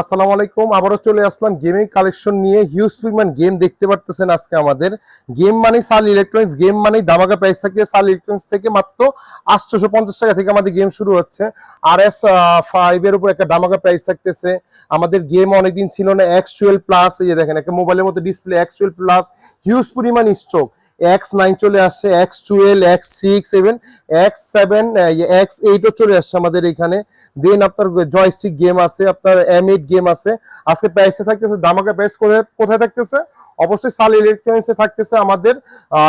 আসসালামু আলাইকুম। আবারও চলে আসলাম গেমিং কালেকশন নিয়ে। হিউজ পরিমাণ গেম দেখতে পারতেছেন আজকে আমাদের। গেম মানে সাল ইলেকট্রনিক্স গেম মানে দামাকা প্রাইস থাকে সাল ইলেকট্রনিক্স থেকে মাত্র আটশোশো পঞ্চাশ টাকা থেকে আমাদের গেম শুরু হচ্ছে। আর এস ফাইভ এর উপর একটা দামাকা প্রাইস থাকতেছে। আমাদের গেম অনেকদিন ছিল না টুয়েলভ প্লাস এই দেখেন, একটা মোবাইলের মতো display X twelve plus huge পরিমাণ স্ট্রোক এক্স নাইন চলে আসছে X twelve X six seven X seven X এইটও চলে আসছে আমাদের এখানে। দেন আপনার জয়স্টিক গেম আছে, আপনার এম এইট গেম আছে। আজকে প্রাইসে থাকতেছে দামাকা প্রাইস কোথায় থাকতেছে? অবশ্যই সাল ইলেকট্রনিক্সে থাকতেছে আমাদের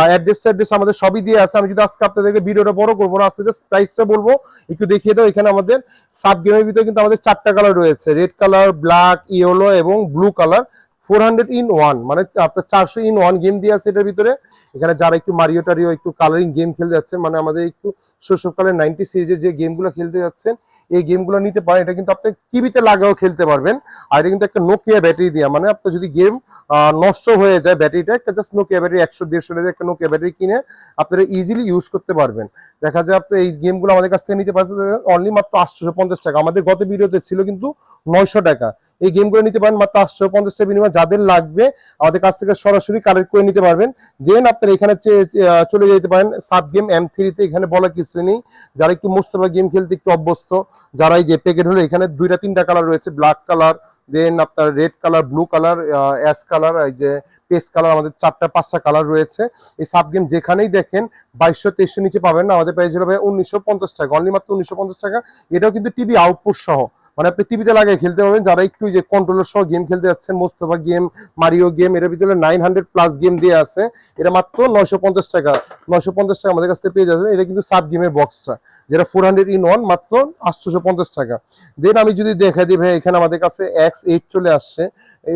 অ্যাড্রেস অ্যাড্রেস আমাদের সবই দিয়ে আছে। আমি যদি আজকে আপনাদেরকে ভিডিওটা বড় করব না, আজকে জাস্ট প্রাইসটা বলব, একটু দেখিয়ে দাও, এখানে আমাদের সাব গেমের ভিতরে কিন্তু আমাদের চারটা কালার রয়েছে। রেড কালার ব্ল্যাক ইয়েলো এবং blue colour four hundred in one মানে আপনার চারশো ইন ওয়ান গেম দিয়ে আছে এটার ভিতরে। এখানে যারা একটু মারিও টারিও একটু কালারিং গেম খেলতে যাচ্ছেন মানে আমাদের একটু শৈশবকালের নাইনটি সিরিজের যে গেমগুলো খেলতে যাচ্ছেন, এই গেমগুলো নিতে পারেন। এটা কিন্তু আপনি টিভিতে লাগাও খেলতে পারবেন। আর এটা কিন্তু একটা নোকিয়া ব্যাটারি দেওয়া মানে আপনার যদি গেম নষ্ট হয়ে যায় ব্যাটারিটা একটা জাস্ট নোকিয়া ব্যাটারি একশো, দেড়শো টাকা একটা নোকিয়া ব্যাটারি কিনে আপনারা ইজিলি ইউজ করতে পারবেন। দেখা যায় আপনি এই গেমগুলো আমাদের কাছ থেকে নিতে পারছেন অনলি মাত্র আটশোশো পঞ্চাশ টাকা। আমাদের গত ভিডিওতে ছিল কিন্তু নয়শো টাকা। এই গেমগুলো নিতে পারেন মাত্র আটশো পঞ্চাশ টাকা বিনিময়ে। যাদের লাগবে, আমাদের কাছ থেকে সরাসরি কালেক্ট করে নিতে পারবেন। দেন আপনার এখানে চলে যেতে পারেন সাব গেম এম থ্রিতে এখানে বলা কিছু নেই। যারা একটু মোস্তফা গেম খেলতে একটু অভ্যস্ত, যারা এই যে প্যাকেট হলো, এখানে দুইটা, তিনটা কালার রয়েছে ব্ল্যাক কালার দেন আপনার red colour blue colour ash colour এই যে পেস্ট কালার আমাদের চারটা, পাঁচটা কালার রয়েছে। এই সাব গেম যেখানেই দেখেন, বাইশশো, তেইশশো নিচে পাবেন না। আমাদের প্রাইস হবে উনিশশো পঞ্চাশ টাকা অনলি মাত্র উনিশশো পঞ্চাশ টাকা। এটাও কিন্তু টিভি আউটপুট সহ। মানে আপনি টিভিতে লাগিয়ে খেলতে পারবেন। যারা একটু যে কন্ট্রোলার সহ গেম খেলতে যাচ্ছেন, মোস্তফা গেম মারিও গেম এর ভিতরে নাইন হান্ড্রেড প্লাস গেম দিয়ে আছে। এটা মাত্র নয়শো পঞ্চাশ টাকা। নয়শো পঞ্চাশ টাকা আমাদের কাছ থেকে পেয়ে যাবেন। এটা কিন্তু সাব গেমের বক্সটা যেটা ফোর হান্ড্রেড ইন ওয়ান মাত্র আটশোশো পঞ্চাশ টাকা। দেন আমি যদি দেখা দিই ভাই, এখানে আমাদের কাছে এক্স এইট চলে আসছে।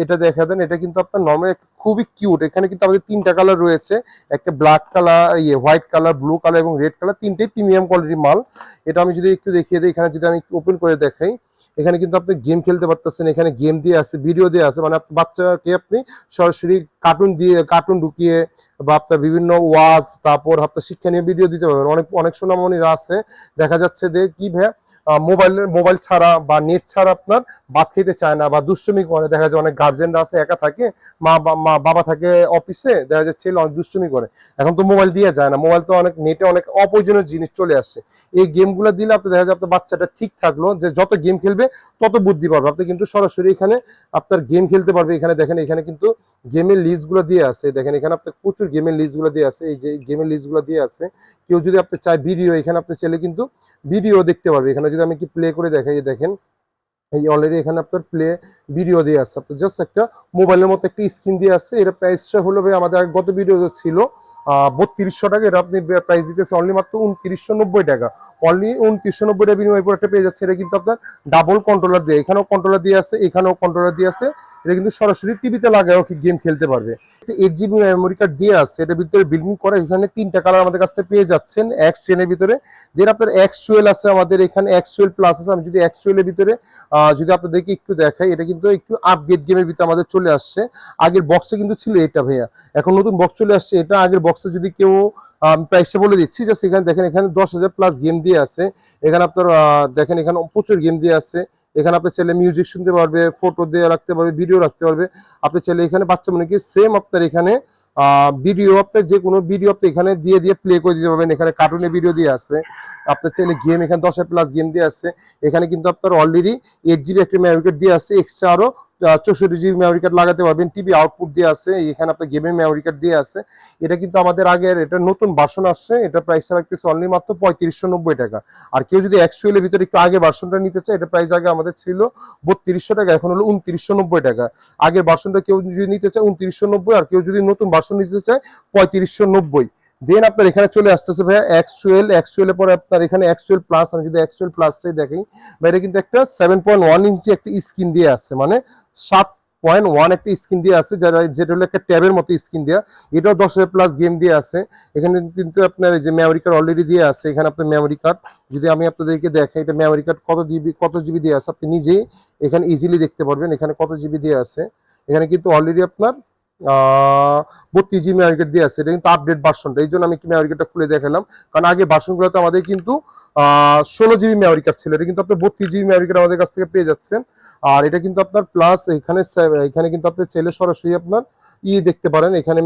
এটা দেখা দেন, এটা কিন্তু আপনার নর্মাল খুবই কিউট এখানে কিন্তু আমাদের তিনটা কালার রয়েছে। একটা ব্ল্যাক কালার ইয়ে হোয়াইট কালার ব্লু কালার এবং রেড কালার তিনটেই প্রিমিয়াম কোয়ালিটির মাল। এটা আমি যদি একটু দেখিয়ে দিই, এখানে যদি আমি ওপেন করে দেখাই, এখানে কিন্তু আপনি গেম খেলতে পারতেছেন। এখানে গেম দিয়ে আছে ভিডিও দিয়ে আছে। মানে বাচ্চাকে আপনি সরাসরি কার্টুন দিয়ে কার্টুন ঢুকিয়ে বা আপনার বিভিন্ন ওয়াজ, তারপর আপনার শিক্ষণীয় ভিডিও দিতে পারবেন। অনেক অনেক সোনামণিরা আছে। দেখা যাচ্ছে যে কি ভাই মোবাইল মোবাইল ছাড়া বা নেট ছাড়া আপনার ভাত খেতে চায় না বা দুষ্টুমি করে। দেখা যায় অনেক গার্জেনরা আছে, একা থাকে। মা মা, বাবা থাকে অফিসে দেখা যাচ্ছে ছেলে অনেক দুষ্টুমি করে। এখন তো মোবাইল দিয়ে যায় না। মোবাইল তো অনেক নেটে অনেক অপ্রয়োজনীয় জিনিস চলে আসছে। এই গেমগুলো দিলে আপনি দেখা যায় আপনার বাচ্চাটা ঠিক থাকল যে যত গেম খেলবে, তত বুদ্ধি পারবে আপনি কিন্তু সরাসরি এখানে আপনার গেম খেলতে পারবে। এখানে দেখেন, এখানে কিন্তু গেমের লিস্টগুলো দিয়ে আছে। দেখেন, এখানে আপনার প্রচুর গেমের লিস্টগুলো দিয়ে আছে, এই যে গেমের লিস্টগুলো দিয়ে আছে, কেউ যদি আপনি চায় ভিডিও এখানে আপনি চাইলে কিন্তু ভিডিও দেখতে পারবে। এখানে যদি আমি কি প্লে করে দেখাই দেখেন, এই অলরেডি এখানে আপনার প্লে ভিডিও দিয়ে আছে। আপনার জাস্ট একটা মোবাইলের মতো একটা স্ক্রিন দিয়ে আছে এটা প্রাইসটা হলো ভাই আমাদের গত ভিডিও ছিল বত্রিশশো টাকা এটা আপনি প্রাইস দিতেছে অনলি মাত্র উনত্রিশশো নব্বই টাকা। অনলি উনত্রিশশো নব্বই টাকা বিনিময় একটা পেয়ে যাচ্ছে, এটা কিন্তু আপনার ডাবল কন্ট্রোলার দিয়ে। এখানেও কন্ট্রোলার দিয়ে আছে, এখানেও কন্ট্রোলার দিয়ে আছে। এটা কিন্তু সরাসরি টিভিতে লাগাও গেম খেলতে পারবে। এইট জিবি মেমোরি কার্ড দিয়ে আসছে এটা ভিতরে বিল্ডিং করে, এখানে তিনটা কালার আমাদের কাছ থেকে পেয়ে যাচ্ছেন এক্স টেনের ভিতরে। দেন আপনার এক্স টুয়েলভ আছে আমাদের, এখানে এক্স টুয়েলভ প্লাস আছে, আমি যদি এক্স টুয়েলভের ভিতরে যদি আপনাদেরকে একটু দেখাই, এটা কিন্তু একটু আপডেট গেমের ভিতরে আমাদের চলে আসছে। আগের বক্সে কিন্তু ছিল এটা ভাইয়া। এখন নতুন বক্স চলে আসছে, এটা আগের বক্সে যদি কেউ প্রাইসটা বলে দিচ্ছি জাস্ট এখানে দেখেন, এখানে দশ হাজার প্লাস গেম দিয়ে আছে। এখানে আপনার দেখেন এখানে প্রচুর গেম দিয়ে আছে। এখানে আপনি চাইলে মিউজিক শুনতে পারবে ফটো দিয়ে রাখতে পারবে ভিডিও রাখতে পারবে। আপনি চাইলে এখানে বাচ্চা মানে কি সেম আপনার এখানে ভিডিও আপনার যে কোনো ভিডিও আপনি এখানে দিয়ে দিয়ে প্লে করে দিতে পারবেন। এখানে কার্টুনের ভিডিও দিয়ে আছে। আপনার চাইলে গেম এখানে দশ প্লাস গেম দিয়ে আছে। এখানে কিন্তু আপনার অলরেডি এইট জিবি একটা মেমোরি কার্ড দিয়ে আছে। এক্সট্রা আরও চৌষট্টি জিবি মেমোরি কার্ড লাগাতে পারবেন। টিভি আউটপুট দিয়ে আছে। এখানে আপনার গেমের মেমোরি কার্ড দিয়ে আছে। এটা কিন্তু আমাদের আগের, এটা নতুন ভার্সন আসছে। এটা প্রাইসটা রাখতেছে অনলি মাত্র পঁয়ত্রিশশো নব্বই টাকা। আর কেউ যদি অ্যাকচুয়ালের ভিতরে একটু আগে ভার্সনটা নিতে চায়, এটা প্রাইস আগে আমাদের ছিল বত্রিশশো টাকা। এখন হলো উনত্রিশশো নব্বই টাকা। আগের ভার্সনটা কেউ যদি নিতে চায়, উনত্রিশশো নব্বই। আর কেউ যদি নতুন ভার্সন নিতে চায় পঁয়ত্রিশশো নব্বই। দেন আপনার এখানে চলে আসতেছে ভাইয়া এক্স টুয়েলভ এক্স টুয়েলভ পরে আপনার এখানে এক্স টুয়েলভ প্লাস আমি যদি টুয়েলভ প্লাসটাই দেখি বা এটা কিন্তু একটা সেভেন পয়েন্ট ওয়ান ইঞ্চি একটা স্ক্রিন দিয়ে আছে মানে সাত পয়েন্ট ওয়ান একটা স্ক্রিন দিয়ে আছে, যারা যেটা হলো একটা ট্যাবের মতো স্ক্রিন দেওয়া এটাও দশ হাজার প্লাস গেম দিয়ে আছে। এখানে কিন্তু আপনার যে মেমোরি কার্ড অলরেডি দিয়ে আছে, এখানে আপনার মেমোরি কার্ড যদি আমি আপনাদেরকে দেখাই, এটা মেমোরি কার্ড কত জিবি কত জিবি দিয়ে আছে, আপনি নিজেই এখানে ইজিলি দেখতে পারবেন, এখানে কত জিবি দিয়ে আছে। এখানে কিন্তু অলরেডি আপনার বত্রিশ জিবি মেমোরি কার্ড দিয়ে আছে। এটা কিন্তু আপডেট ভার্সনটা এই জন্য আমি কি মেমোরি কার্ডটা খুলে দেখালাম। কারণ আগে ভার্সনগুলোতে আমাদের কিন্তু ষোলো জিবি মেমোরি কার্ড ছিল। এটা কিন্তু আপনি বত্রিশ জিবি মেমোরি কার্ড আমাদের কাছ থেকে পেয়ে যাচ্ছেন। আর এটা কিন্তু আপনার প্লাস এখানে এখানে কিন্তু আপনি চাইলে সরাসরি আপনার ই দেখতে পারেন। এখানে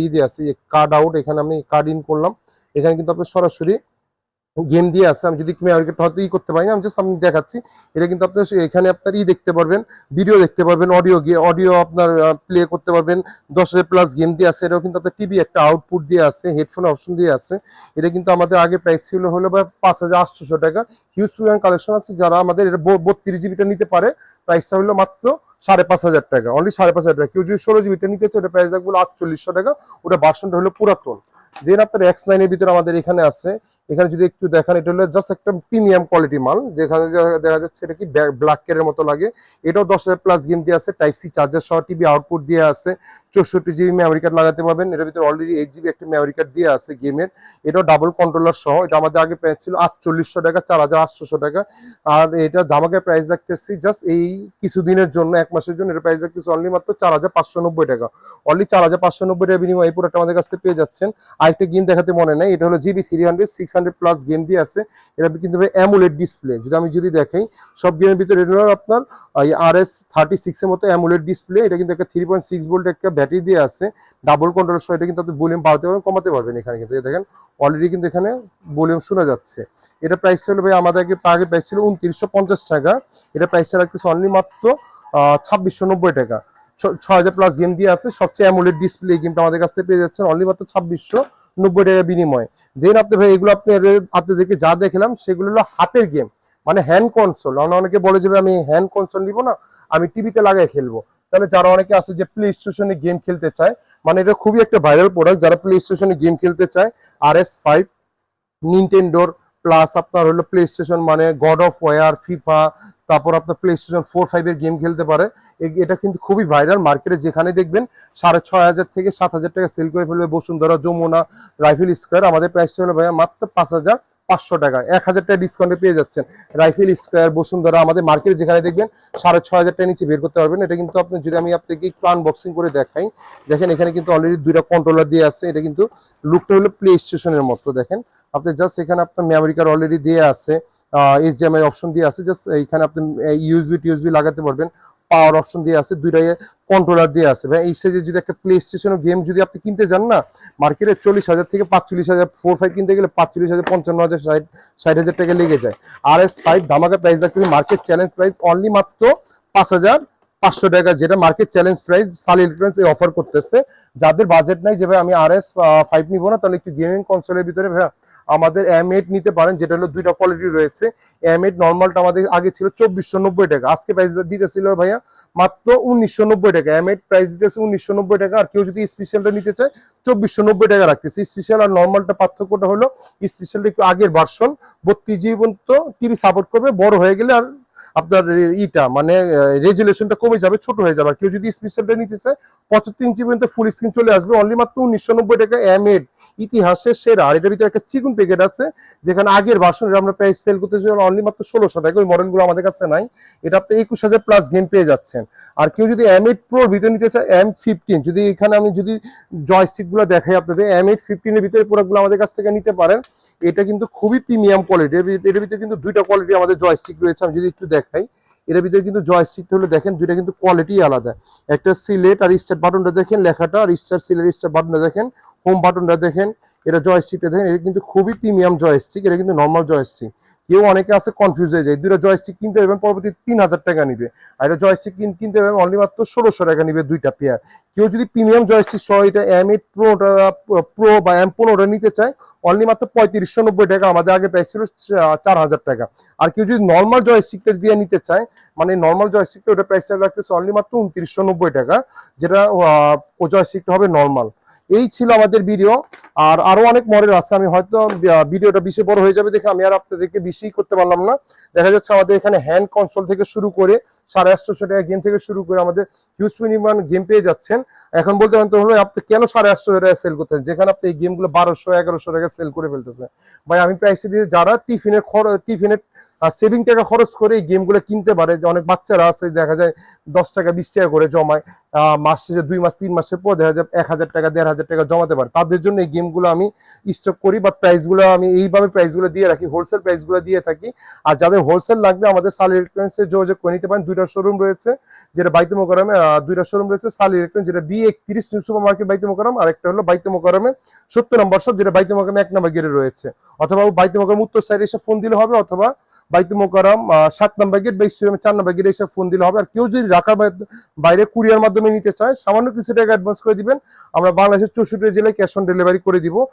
ই দিয়ে আছে। কার্ড আউট এখানে আমি কার্ড ইন করলাম। এখানে কিন্তু আপনি সরাসরি গেম দিয়ে আছে, আমি যদি কার্ডটা হয়তো ই করতে পারি না, আমি জাস্ট আমি দেখাচ্ছি। এটা কিন্তু আপনার এখানে আপনার ই দেখতে পারবেন ভিডিও দেখতে পারবেন অডিও অডিও আপনার প্লে করতে পারবেন। দশ হাজার প্লাস গেম দিয়ে আছে, এটাও কিন্তু আপনার টিভি একটা আউটপুট দিয়ে আছে হেডফোন অপশন দিয়ে আছে। এটা কিন্তু আমাদের আগে প্রাইস ছিল হলো বা পাঁচ হাজার আটশোশো টাকা। হিউজ পরিমাণ কালেকশন আছে, যারা আমাদের এটা বত্রিশ জিবিটা নিতে পারে প্রাইসটা হলো মাত্র সাড়ে পাঁচ হাজার টাকা। অনলি সাড়ে পাঁচ হাজার টাকা। কেউ যদি ষোলো জিবিটা নিতে চায়, ওটা প্রাইস রাখব আটচল্লিশশো টাকা। ওটা ভার্সনটা হলো পুরাতন। দেন আপনার এক্স নাইনের ভিতরে আমাদের এখানে আছে এখানে যদি একটু দেখেন, এটা হলো জাস্ট একটা প্রিমিয়াম কোয়ালিটি মাল। যেখানে দেখা যাচ্ছে এটা কি ব্ল্যাক কের মতো লাগে। এটাও দশ হাজার প্লাস গেম দিয়ে আছে। টাইপ সি চার্জার সহ টিভি আউটপুট দিয়ে আছে। চৌষট্টি জিবি মেমোরি কার্ড লাগাতে পারবেন। এটার ভিতরে অলরেডি এইট জিবি একটা মেমোরি কার্ড দিয়ে আছে গেমের এটাও ডাবল কন্ট্রোলার সহ। এটা আমাদের আগে প্রাইস ছিল আটচল্লিশশো টাকা, চার হাজার আটশোশো টাকা। আর এটা ধামাকে প্রাইস রাখতেছি জাস্ট এই কিছুদিনের জন্য, এক মাসের জন্য। এটা প্রাইস রাখতেছি অনলি মাত্র চার হাজার পাঁচশো নব্বই টাকা। অনলি চার হাজার পাঁচশো নব্বই টাকা বিনিময় এই প্রোডাক্ট আমাদের কাছ থেকে পেয়ে যাচ্ছেন। আরেকটা গেম দেখাতে মনে নেই। এটা হলো GB three hundred six hundred plus game দিয়ে আছে এটা কিন্তু ভাই অ্যামুলেট ডিসপ্লে যদি আমি যদি দেখাই, সব গেমের ভিতরে হলো আপনার আর এস থার্টি সিক্স এর মতো অ্যামুলেট ডিসপ্লে এটা কিন্তু একটা থ্রি পয়েন্ট সিক্স ভোল্ট একটা ব্যাটারি দিয়ে আছে ডাবল কন্ট্রোল সহ, এটা কিন্তু আপনি ভলিউম বাড়াতে পারবেন, কমাতে পারবেন এখানে কিন্তু। এই দেখেন অলরেডি কিন্তু এখানে ভলিউম শোনা যাচ্ছে। এটা প্রাইস ছিল ভাই, আমাদের আগে প্রাইস ছিল উনত্রিশশো পঞ্চাশ টাকা। এটা প্রাইসটা রাখতেছে অনলি মাত্র ছাব্বিশশো নব্বই টাকা। ছ- হাজার প্লাস গেম দিয়ে আছে, সবচেয়ে অ্যামুলেট ডিসপ্লে গেমটা আমাদের কাছ থেকে পেয়ে যাচ্ছেন অনলি মাত্র ছাব্বিশশো নব্বই টাকা বিনিময়। দেন আপনি ভাই, এগুলো আপনি আপনাদেরকে যা দেখলাম, সেগুলো হলো হাতের গেম মানে হ্যান্ড কনসোল অনেকে বলে যাবে আমি হ্যান্ড কনসোল নিব না, আমি টিভিতে লাগাই খেলব। তাহলে যারা অনেকে আছে যে প্লে স্টেশনে গেম খেলতে চায় মানে এটা খুবই একটা ভাইরাল প্রোডাক্ট যারা প্লে স্টেশনে গেম খেলতে চায় আর এস ফাইভ নিনটেন্ডোর প্লাস আপনার হলো প্লে স্টেশন মানে গড অফ ওয়ার ফিফা তারপর আপনার প্লে স্টেশন ফোর ফাইভের গেম খেলতে পারে। এটা কিন্তু খুবই ভাইরাল মার্কেটে যেখানে দেখবেন সাড়ে ছয় হাজার থেকে সাত হাজার টাকা সেল করে ফেলবে বসুন্ধরা, যমুনা, রাইফেল স্কোয়ার আমাদের প্রাইসটা হলো ভাইয়া মাত্র পাঁচ হাজার পাঁচশো টাকা। এক হাজার টাকা ডিসকাউন্টে পেয়ে যাচ্ছেন রাইফেল স্কোয়ার বসুন্ধরা। আমাদের মার্কেটে যেখানে দেখবেন সাড়ে ছয় হাজার টাকা নিচে বের করতে পারবেন। এটা কিন্তু আপনি যদি আমি আপনাকে একটু আনবক্সিং করে দেখাই, দেখেন এখানে কিন্তু অলরেডি দুইটা কন্ট্রোলার দিয়ে আছে। এটা কিন্তু লুকটা হলো প্লে স্টেশনের মতো। দেখেন আপনি জাস্ট এখানে আপনার মেমোরি কার্ড অলরেডি দিয়ে আছে এইচডিএমআই অপশন দিয়ে আছে জাস্ট এখানে আপনি ইউএসবি টিউএসবি লাগাতে পারবেন। পাওয়ার অপশন দিয়ে আছে, দুইটাই কন্ট্রোলার দিয়ে আছে। ভাই, এই সাইজে যদি একটা প্লে স্টেশন গেম যদি আপনি কিনতে যান না মার্কেটে চল্লিশ হাজার থেকে পাঁচচল্লিশ হাজার ফোর ফাইভ কিনতে গেলে পাঁচচল্লিশ হাজার, পঞ্চান্ন হাজার, ষাট ষাট হাজার টাকা লেগে যায়। আর এস ফাইভ ধামাকা প্রাইস রাখতেছে মার্কেট চ্যালেঞ্জ প্রাইস অনলি মাত্র পাঁচ হাজার পাঁচশো টাকা যেটা মার্কেট চ্যালেঞ্জ প্রাইস সাল ইলেকট্রনিক্স এই অফার করতেছে। যাদের বাজেট নাই যে ভাই আমি আর এস ফাইভ নিবো না, তাহলে একটু গেমিং কনসোলের ভিতরে আমাদের এম এইট নিতে পারেন, যেটা হলো দুইটা কোয়ালিটি রয়েছে। এম এইট নর্মালটা আমাদের আগে ছিল চব্বিশশো নব্বই টাকা, আজকে প্রাইস দিতেছিল ভাইয়া মাত্র উনিশশো নব্বই টাকা। এম এইট প্রাইস দিতেছে উনিশশো নব্বই টাকা, আর কেউ যদি স্পেশালটা নিতে চায় চব্বিশশো নব্বই টাকা রাখতেছে। স্পেশাল আর নর্মালটা পার্থক্যটা হলো স্পেশালটা একটু আগের ভার্সন বত্রিশ পর্যন্ত টিভি সাপোর্ট করবে, বড় হয়ে গেলে আর আপনার ইটা মানে রেজুলেশনটা কমে যাবে, ছোট হয়ে যাবে। কেউ যদি স্পেশালটা নিতে চায়, পঁচাত্তর ইঞ্চি পর্যন্ত ফুল স্ক্রিন চলে আসবে। অনলি মাত্র উনিশশো নব্বই টাকা এম এড ইতিহাসের সেরা। আর এটার ভিতরে একটা চিকুন প্যাকেট আছে, যেখানে আগের ভার্সনের আমরা প্রাইস সেল করতেছি অনলি মাত্র ষোলোশো টাকা। ওই মডেলগুলো আমাদের কাছে নাই। এটা আপনি একুশ হাজার প্লাস গেম পেয়ে যাচ্ছেন। আর কেউ যদি এম এইট প্রোর ভিতরে নিতে চায় এম ফিফটিন যদি এখানে আমি যদি জয়স্টিকগুলো দেখাই আপনাদের এম এইট ফিফটিনের ভিতরে প্রোডাক্টগুলো আমাদের কাছ থেকে নিতে পারেন। এটা কিন্তু খুবই প্রিমিয়াম কোয়ালিটি এটার ভিতরে কিন্তু দুইটা কোয়ালিটি আমাদের জয়স্টিক রয়েছে। আমি যদি একটু দেখাই। এটার ভিতরে কিন্তু জয়স্টিকটা হলে দেখেন দুইটা কিন্তু কোয়ালিটি আলাদা। একটা সিলেট আর স্টার বাটনটা দেখেন, লেখাটা আর স্টার সিলেট স্টার বাটনটা দেখেন হোম বাটনটা দেখেন, এটা জয়স্টিকটা দেখেন, এটা কিন্তু খুবই প্রিমিয়াম জয়স্টিক এটা কিন্তু নর্মাল জয়স্টিক কেউ অনেকে আছে কনফিউজ হয়ে যায়। দুইটা জয়স্টিক কিনতে যাবেন, পরবর্তী তিন হাজার টাকা নিবে। আর এটা জয়স্টিক কিনতে যাবেন অনলি মাত্র ষোলোশো টাকা নিবে দুইটা পেয়ার কেউ যদি প্রিমিয়াম জয়স্টিক সহ এটা এম এইট প্রোটা প্রো বা এম পনেরোটা নিতে চায় অনলি মাত্র পঁয়ত্রিশশো নব্বই টাকা আমাদের আগে প্রাইস ছিল চার হাজার টাকা। আর কেউ যদি নর্মাল জয়স্টিকটা দিয়ে নিতে চায় মানে নর্মাল জয়স্টিকটা ওটা প্রাইসটা রাখতেছে অনলি মাত্র উনত্রিশশো নব্বই টাকা, যেটা ও জয়স্টিকটা হবে নর্মাল এই ছিল আমাদের ভিডিও আর আরও অনেক মডেল আছে, আমি হয়তো ভিডিওটা বেশি বড় হয়ে যাবে দেখে আমি আর আপনাদেরকে বেশি করতে পারলাম না। দেখা যাচ্ছে আমাদের এখানে হ্যান্ড কনসোল থেকে শুরু করে সাড়ে আটশোশো টাকা গেম থেকে শুরু করে আমাদের হিউজ পরিমাণ গেম পেয়ে যাচ্ছেন। এখন বলতে পারেন তো আপনি কেন সাড়ে আটশো টাকা সেল করতেন যেখানে আপনি এই গেমগুলো বারোশো, এগারোশো টাকা সেল করে ফেলতেছে ভাই, আমি প্রাইসে দিয়ে যারা টিফিনের খরচ টিফিনের সেভিং টাকা খরচ করে এই গেমগুলো কিনতে পারে অনেক বাচ্চারা আছে, দেখা যায় দশ টাকা, বিশ টাকা করে জমায় মাস শেষে দুই মাস, তিন মাসের পর দেখা যায় এক হাজার টাকা, দেড় হাজার টাকা জমাতে পারে। তাদের জন্য এই গেমগুলো আমি স্টক করি বা প্রাইসগুলো আমি এইভাবে প্রাইসগুলো দিয়ে রাখি হোলসেল প্রাইসগুলো দিয়ে থাকি। আর যাদের হোলসেল লাগবে, আমাদের সাল ইলেকট্রনিক্সে যোগাযোগ করে নিতে পারেন। দুইটা শোরুম রয়েছে, যেটা বাইতে মোকারমে দুইটা শোরুম রয়েছে সাল ইলেকট্রনিক্স যেটা বি একত্রিশ নিউ সুপার মার্কেট বাইতে মোকারম আর একটা হলো বাইতে মোকারমে সত্তর নম্বর সব যেটা বাইতে মোকারমে এক নম্বর গেটে রয়েছে। অথবা বাইতে মোকারম উত্তর সাইডে এসে ফোন দিলে হবে, অথবা বাইতে মোকারম সাত নম্বর গেট বা স্টেডিয়ামে চার নম্বর গেটে এসে ফোন দিলে হবে। আর কেউ যদি রাখার বাইরে- বাইরে কুরিয়ার মাধ্যমে নিতে চায়, সামান্য কিছু টাকা অ্যাডভান্স করে দিবেন। আমরা বাংলাদেশের চৌষট্টি জেলায় ক্যাশ অন ডেলিভারি করে দিব।